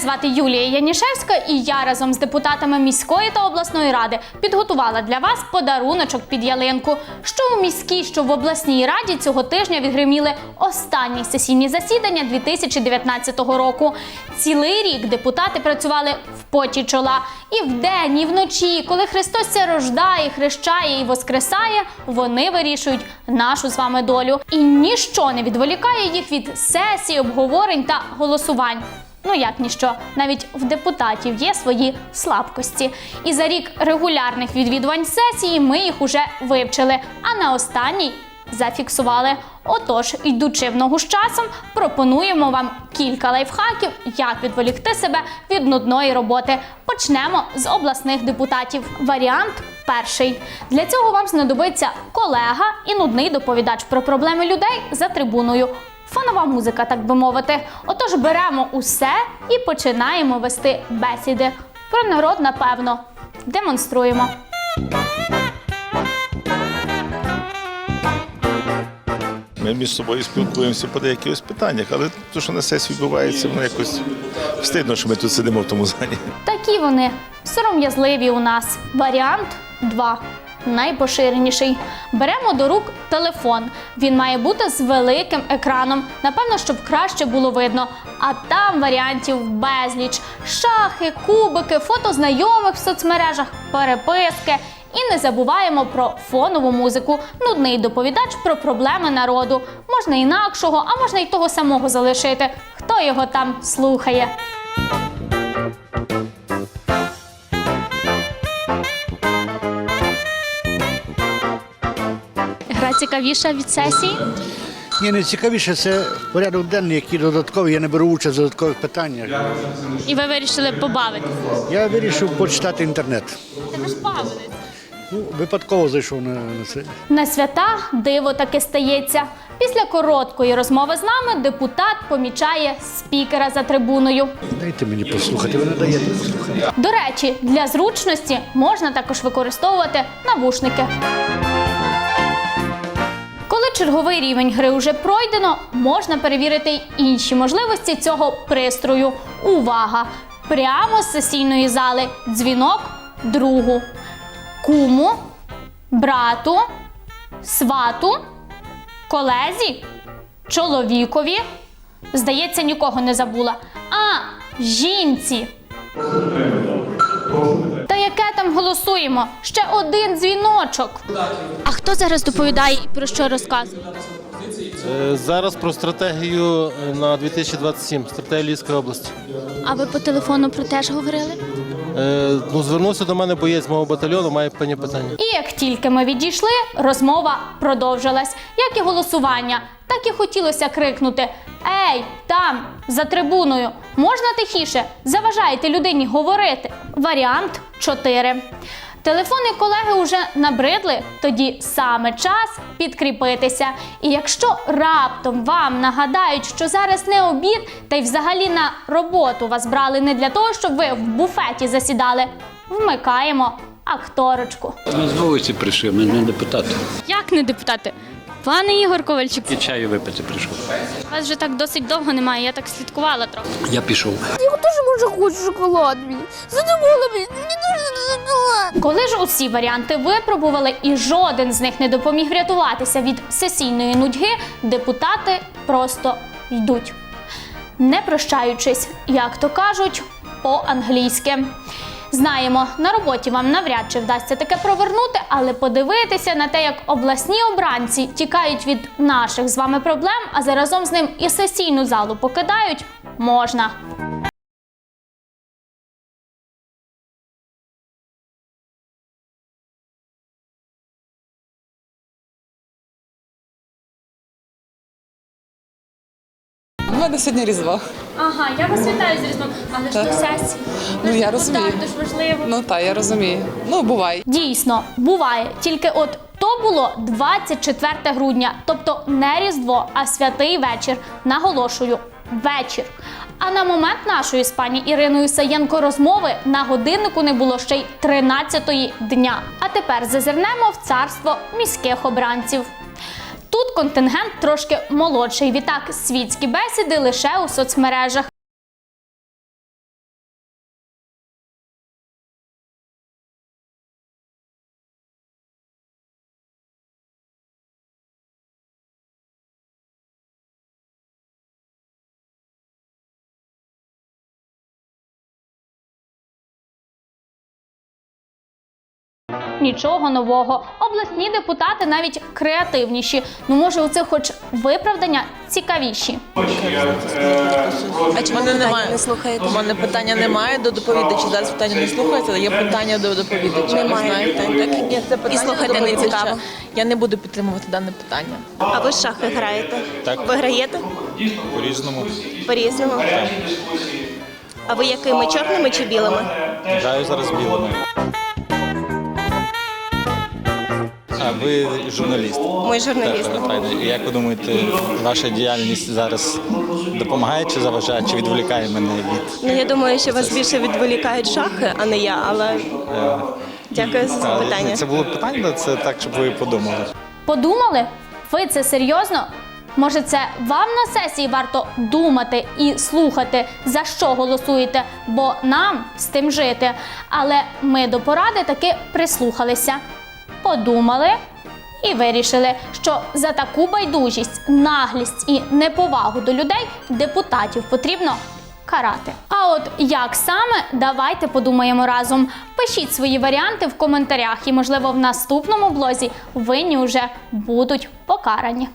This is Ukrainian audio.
звати Юлія Янішевська, і я разом з депутатами міської та обласної ради підготувала для вас подаруночок під ялинку. Що у міській, що в обласній раді цього тижня відгриміли останні сесійні засідання 2019 року. Цілий рік депутати працювали в поті чола. І вдень, і вночі, коли Христос ся рождає, хрещає і воскресає, вони вирішують нашу з вами долю. І ніщо не відволікає їх від сесій, обговорень та голосувань. Ну як ніщо, навіть в депутатів є свої слабкості. І за рік регулярних відвідувань сесії ми їх уже вивчили. А на останній зафіксували. Отож, йдучи в ногу з часом, пропонуємо вам кілька лайфхаків, як відволікти себе від нудної роботи. Почнемо з обласних депутатів. Варіант перший. Для цього вам знадобиться колега і нудний доповідач про проблеми людей за трибуною. Фонова музика, так би мовити. Отож, беремо усе і починаємо вести бесіди. Про народ, напевно, демонструємо. Ми між собою спілкуємося по деяких питаннях, але те, що на сесії відбувається, воно якось встидно, що ми тут сидимо в тому залі. Такі вони сором'язливі у нас. Варіант 2. Найпоширеніший. Беремо до рук телефон. Він має бути з великим екраном. Напевно, щоб краще було видно. А там варіантів безліч: шахи, кубики, фото знайомих в соцмережах, переписки. І не забуваємо про фонову музику. Нудний доповідач про проблеми народу. Можна інакшого, а можна й того самого залишити. Хто його там слухає? Гра цікавіша від сесії. Ні, найцікавіше це порядок денний, які додаткові. Я не беру участь в додаткових питаннях. І ви вирішили побавитися. Я вирішив почитати інтернет. Це ви ж бавились. Ну, випадково зайшов на, на це. На свята диво таки стається. Після короткої розмови з нами депутат помічає спікера за трибуною. Дайте мені послухати, ви не даєте послухати. До речі, для зручності можна також використовувати навушники. Коли черговий рівень гри вже пройдено, можна перевірити інші можливості цього пристрою. Увага! Прямо з сесійної зали дзвінок другу, куму, брату, свату, колезі, чоловікові. Здається, нікого не забула. А, жінці. Та яке там голосуємо? Ще один дзвіночок. А хто зараз доповідає і про що розказує? Е, Зараз про стратегію е, на 2027, стратегію Львівської області. А ви по телефону про теж говорили? Е, Ну, звернувся до мене боєць мого батальйону, має певні питання. І як тільки ми відійшли, розмова продовжилась, як і голосування. Так і хотілося крикнути: Ей, там, за трибуною, можна тихіше? Заважайте людині говорити. Варіант 4. Телефони колеги вже набридли, тоді саме час підкріпитися. І якщо раптом вам нагадають, що зараз не обід, та й взагалі на роботу вас брали не для того, щоб ви в буфеті засідали, вмикаємо акторочку. Ми з вулиці прийшли, ми не депутати. Як не депутати? Пане Ігор Ковальчук, І чаю випити прийшов. вас вже так досить довго немає, я так слідкувала трохи. Я пішов. Я теж може хочу шоколад мені. Задумала мені, мені дуже шоколад. Коли ж усі варіанти випробували і жоден з них не допоміг врятуватися від сесійної нудьги, депутати просто йдуть. Не прощаючись, як то кажуть, по-англійськи. Знаємо, на роботі вам навряд чи вдасться таке провернути, але подивитися на те, як обласні обранці тікають від наших з вами проблем, а заразом з ним і сесійну залу покидають, можна. Мене сьогодні різдво. Ага, я вас вітаю з Різдвом, але ж до сесії. Ну, я розумію. Так, дуже важливо. Ну так, я розумію. Ну, буває. Дійсно, буває. Тільки от то було 24 грудня, тобто не Різдво, а святий вечір. Наголошую, вечір. А на момент нашої з пані Іриною Саєнко розмови на годиннику не було ще й 13-ї дня. А тепер зазирнемо в царство міських обранців. Тут контингент трошки молодший. Відтак світські бесіди лише у соцмережах. Нічого нового. Обласні депутати навіть креативніші. Ну може, у цих хоч виправдання цікавіші. А чому мене немає. не слухаєте? У мене питання немає до доповідача. Зараз питання не слухається, але є питання до доповідача. Немає знаєте? так? Ні, це питання І слухати не цікаво. Я не буду підтримувати дане питання. А ви шахи граєте? Так. Ви граєте? По-різному. По-різному? А ви якими? Чорними чи білими? Граю зараз білими. А ви журналіст. Ми журналісти. Так, Як ви думаєте, ваша діяльність зараз допомагає чи заважає, чи відволікає мене від Ну я думаю, що вас більше відволікають шахи, а не я, але дякую за Та, запитання. Це було питання, але це так, щоб ви подумали. Подумали? Ви це серйозно? Може, це вам на сесії варто думати і слухати, за що голосуєте, бо нам з тим жити. Але ми до поради таки прислухалися, подумали і вирішили, що за таку байдужість, наглість і неповагу до людей депутатів потрібно карати. А от як саме, давайте подумаємо разом. Пишіть свої варіанти в коментарях, і можливо в наступному блозі винні вже будуть покарані.